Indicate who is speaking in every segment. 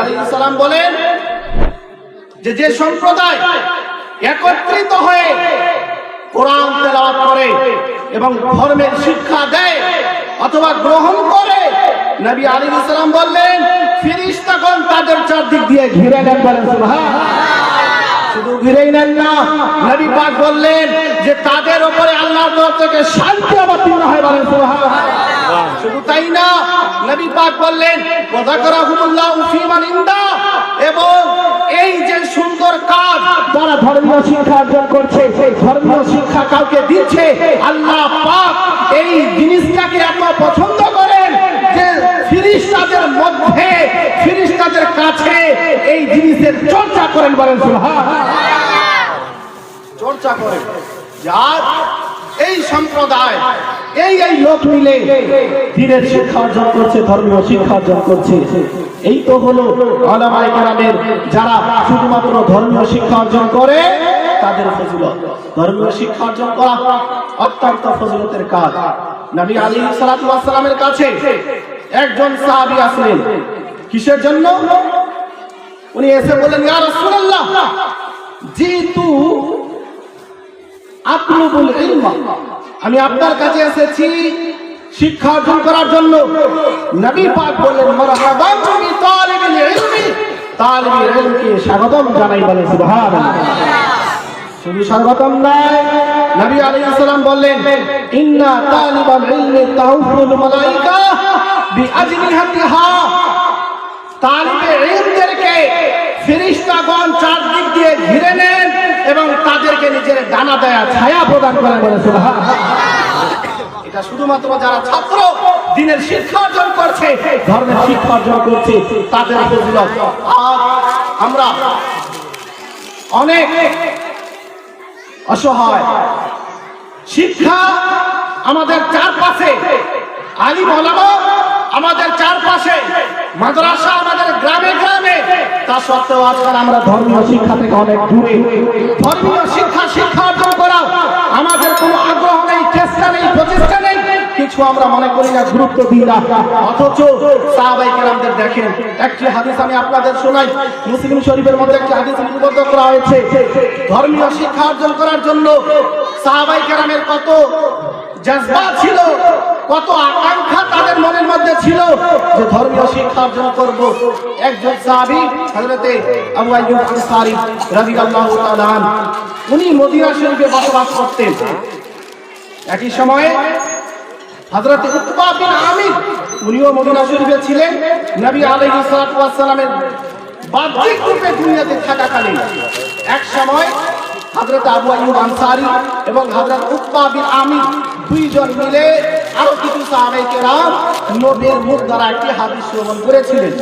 Speaker 1: আলাইহিস সালাম যে যে সম্প্রদায় একত্রিত হয়ে কোরআন তেলাওয়াত করে এবং ধর্মের শিক্ষা দেয় অথবা গ্রহণ করে, নবী আলী ইসলাম বললেন ফিরিস্তাগণ তাদের চারদিক দিয়ে ঘিরে নেন বলেন, সুবহানাল্লাহ। শুধু ঘিরেই নেন না, নবী পাক বললেন যে তাদের উপরে আল্লাহর তরফ থেকে শান্তি অবতীর্ণ হয় বলেন, সুবহানাল্লাহ। শুধু তাই না নবী পাক বললেন ওয়াযাকারাহুমুল্লাহু ফী মান ইনদা। এবং এই যে সুন্দর কাজ যারা ধর্মীয় শিক্ষা অর্জন করছে সেই ধর্মীয় শিক্ষা কাউকে দিচ্ছে আল্লাহ পাক এই জিনিসটাকে এত পছন্দ করেন যে ফিরিস্তাদের মধ্যে ফিরিস্তাদের কাছে এই জিনিসের চর্চা করেন বলেন সুবহানাল্লাহ। চর্চা করেন। যার এই সম্প্রদায় এই এই লোক মিলে দিনের শিক্ষা অর্জন করছে, ধর্মীয় শিক্ষা অর্জন করছে। এই তো হলো আলামায়ে কেরামের যারা শুধুমাত্র ধর্মীয় শিক্ষা অর্জন করে, তাদের ফজিলত। ধর্মীয় শিক্ষা অর্জন করা অত্যন্ত ফজিলতের কাজ। নবী আলী সালাতু ওয়াস সালামের কাছে একজন সাহাবী আসলেন। কিসের জন্য? উনি এসে বললেন, ইয়া রাসূলুল্লাহ, জিতু আতলুবুল ইলমা। আমি আপনার কাছে এসেছি শিক্ষা অর্জন করার জন্য। নবী পাক বললেন, মারহাবান তুমি তালিবুল ইলমি তালিবুল ইলমকে স্বাগতম জানাই বলে, সুবহানাল্লাহ। শুধু স্বাগতম নয়, নবী আলাইহিস সালাম বললেন, ইন্না তালিবাল ইলমি তাউফুল মালাইকা বিআজনিহাতিহা। তালিবে ইলমদেরকে ফেরেশতাগণ চারদিক দিয়ে ঘিরে নেন এবং তাদেরকে নিজের ডানা দেয়া, ছায়া প্রদান করেন বলে সুবহানাল্লাহ এটা শুধুমাত্র যারা ছাত্র দিনের শিক্ষা অর্জন করছে, ধর্মের শিক্ষা অর্জন করছে, তাদের আমরা অনেক অসহায় শিক্ষা আমাদের চারপাশে, আলিম ওলামা আমাদের চারপাশে, মাদ্রাসা আমাদের গ্রামে গ্রামে তা সত্ত্বেও আজকাল আমরা ধর্মীয় শিক্ষা থেকে অনেক দূরে। ধর্মীয় শিক্ষা শিক্ষা অর্জন করা আমাদের কোনো আগ্রহ নেই, চেষ্টা নেই, প্রচেষ্টা নেই। কিছু আমরা মনে করি না, গুরুত্ব দিই না। অথচ সাহাবাই কেরামদের দেখেন, একটি হাদিস আমি আপনাদের শোনাই। মুসলিম শরীফের মধ্যে একটি হাদিস লিপিবদ্ধ করা হয়েছে। ধর্মীয় শিক্ষা অর্জন করার জন্য সাহাবাই কেরামের কত জজবা ছিল। কত আকাঙ্ক্ষা তাদের মনের মধ্যে ছিল যে ধর্মীয় শিক্ষা অর্জন করব। একজন সাহাবী, হযরতে আবু আইয়ুব আনসারী উনি মদিনা শরীফে বসবাস করতেন। একই সময়ে হযরত উতবা বিন আমির, উনিও মদিনা শরীফে ছিলেন। নবী আলাইহিস সালাতু বাহ্যিক রূপে দুনিয়াতে থাকাকালীন। এক সময় হযরত আবু আইয়ুব আনসারী এবং হযরত উতবা বিন আমির দুইজন মিলে আরও কিছু নবীর মুখ দ্বারা একটি হাদিস শ্রবণ করেছিলেন।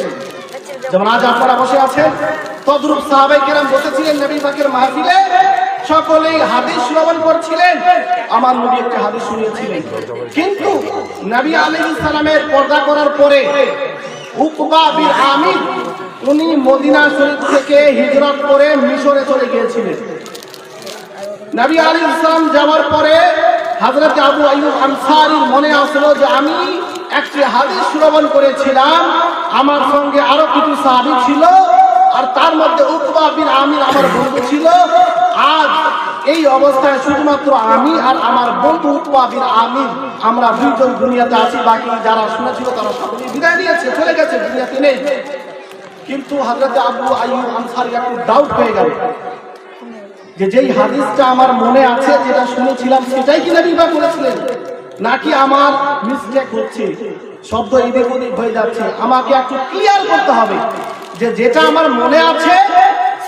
Speaker 1: যেমন আজ আপনারা বসে আছেন, তদ্রুপ সাহাবাই কেরাম বসেছিলেন নবী পাকের মাহফিলে। সকলেই হাদিস শ্রবণ করছিলেন। আমার নবী হাদিস কিন্তু নবী আলাইহিস পর্দা করার পরে উকবা বিন আমির, উনি মদিনা শরীফ থেকে হিজরত করে মিশরে চলে গিয়েছিলেন। নবী আলী ইসলাম যাওয়ার পরে হযরত আবু আইয়ুব আনসারীর মনে আসলো যে আমি একটি হাদিস শ্রবণ করেছিলাম। আমার সঙ্গে আরও কিছু সাহাবী ছিল আর তার মধ্যে উকবা বিন আমির আমার বন্ধু ছিল। আজ এই অবস্থায় শুধুমাত্র আমি আর আমার বন্ধু উকবা বিন আমির আমরা দুইজন দুনিয়াতে আছি। বাকি যারা শুনেছিল তারা সকলেই বিদায় নিয়েছে, চলে গেছে, দুনিয়াতে নেই। কিন্তু হযরত আবু আইয়ুব আনসারী একটু ডাউট হয়ে গেল। যে যেই হাদিসটা আমার মনে আছে, যেটা শুনেছিলাম, সেটাই কি নবী বা বলেছিলেন নাকি আমার মিস্টেক হচ্ছে? শব্দ এদিক ওদিক হয়ে যাচ্ছে। আমাকে একটু ক্লিয়ার করতে হবে যে যেটা আমার মনে আছে,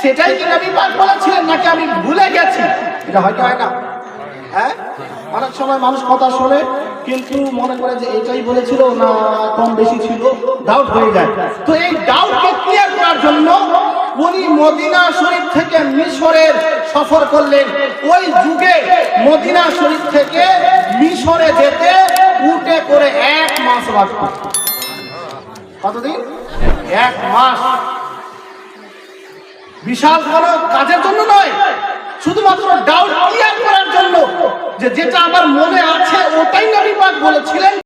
Speaker 1: সেটাই কি নবী পাক বলেছিলেন নাকি আমি ভুলে গেছি? এটা হয়তো হয় না। হ্যাঁ? অনেক সময় মানুষ কথা শোনে, কিন্তু মনে করে যে এটাই বলেছিল, না, কম বেশি ছিল ডাউট হয়ে যায়। তো এই ডাউটকে ক্লিয়ার করার জন্য উনি মদিনা শরীফ থেকে মিশরের সফর করলেন। ওই যুগে মদিনা শরীফ থেকে মিশরে যেতে উটে করে এক মাস লাগতো কতদিন? এক মাস। বিশাল বড় কাজের জন্য নয়, শুধুমাত্র ডাউট ক্লিয়ার করার জন্য যে যেটা আমার মনে আছে ওটাই নবী পাক বলেছিলেন।